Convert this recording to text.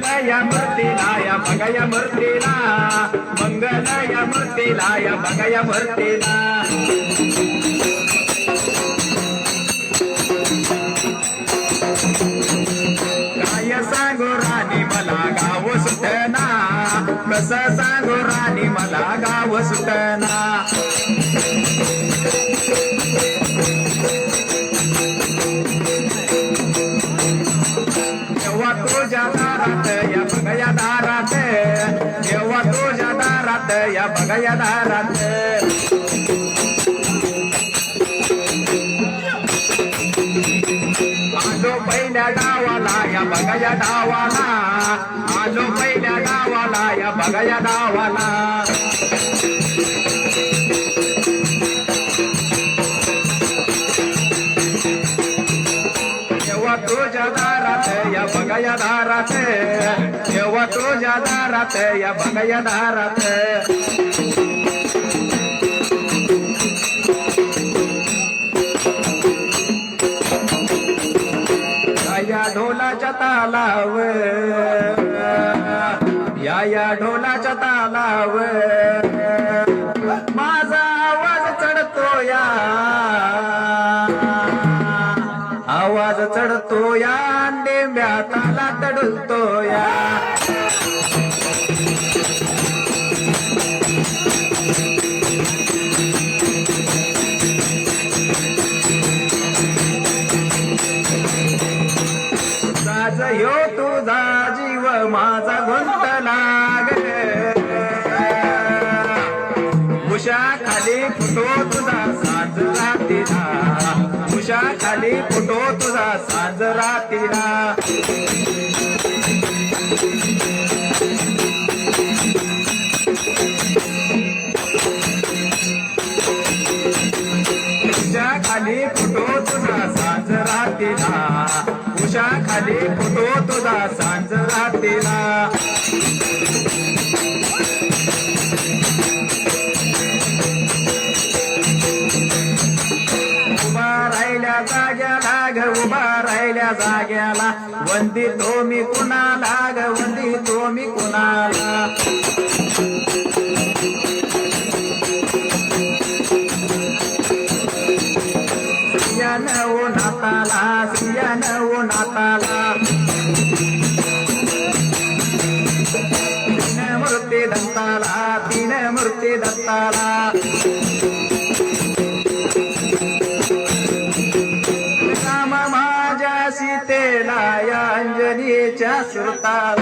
मंगल या मूर्तीला. या बघा या मूर्तीला मंगल या मूर्तीला या मगया मूर्तीला. काय सांगो राणी मला गाव सुटना. कसं सांगो राणी मला गाव सुटना. जेव्हा तुझ्या दारात या बघया दारात जेव्हा तुझ्या दारात या बघया दारात. आलो पहिल्या डावाला या बघा या डावाला आलो पहिल्या डावाला या बघया या डावाला. जेव्हा तुझ्या दारात बघा या दारात जेव्हा तुझ्या दारात या बघा या दारात या ढोलाच्या तालावर. या या ढोलाच्या तालावर. आवाज चढतो या डेंब्या ताला तडतो या साज यो तुझा जीव माझा गुंतला तुझा सांज रातीला उषा खाली फुटो तुझा सांज राहतेला उभा राहिल्या जाग्याला ग उभा राहिल्या जाग्याला. वंदी तो मी कुणाला ग वंदी तो मी कुणाला. मूर्ती दत्ताला. राम माझ्या सीतेला या अंजनीच्या श्रुताला